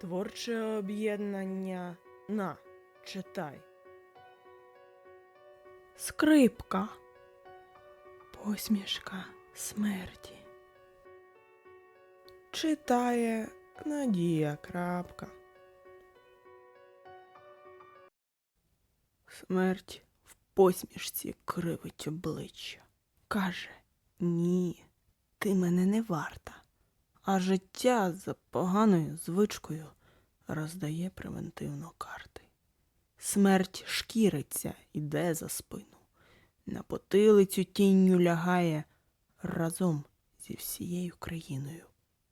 Творче об'єднання на читай. Скрипка. Посмішка смерті. Читає Надія Крапка. Смерть в посмішці кривить обличчя. Каже: Ні, ти мене не варта. А життя за поганою звичкою роздає превентивно карти. Смерть шкіриться, іде за спину. На потилицю тінню лягає разом зі всією країною.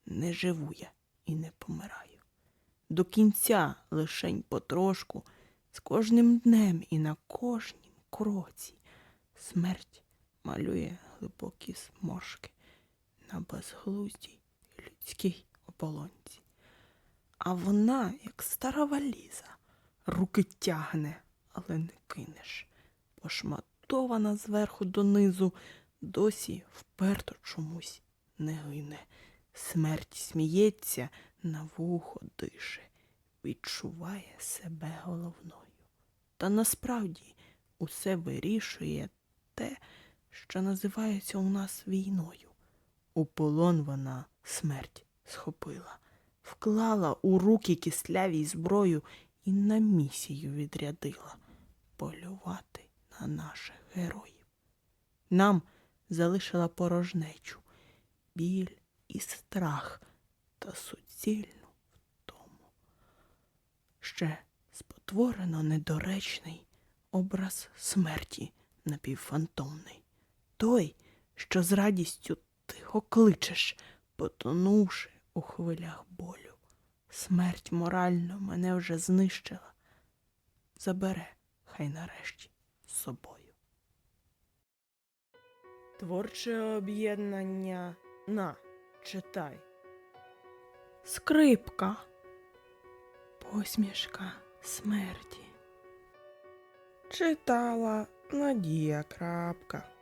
Не живу я і не помираю. До кінця лишень потрошку, з кожним днем і на кожнім кроці смерть малює глибокі сморшки на безглуздій людській ополонці. А вона, як стара валіза, руки тягне, але не кинеш. Пошматована зверху донизу, досі вперто чомусь не гине. Смерть сміється, на вухо дише, відчуває себе головною. Та насправді усе вирішує те, що називається у нас війною. У полон вона смерть схопила, вклала у руки кислявій зброю і на місію відрядила полювати на наших героїв. Нам залишила порожнечу, біль і страх та суцільну втому. Ще спотворено недоречний образ смерті напівфантомний. Той, що з радістю тихо кличеш, потонувши у хвилях болю. Смерть морально мене вже знищила. Забере, хай нарешті з собою. Творче об'єднання на читай. Скрипка. Посмішка смерті. Читала Надія Крапка.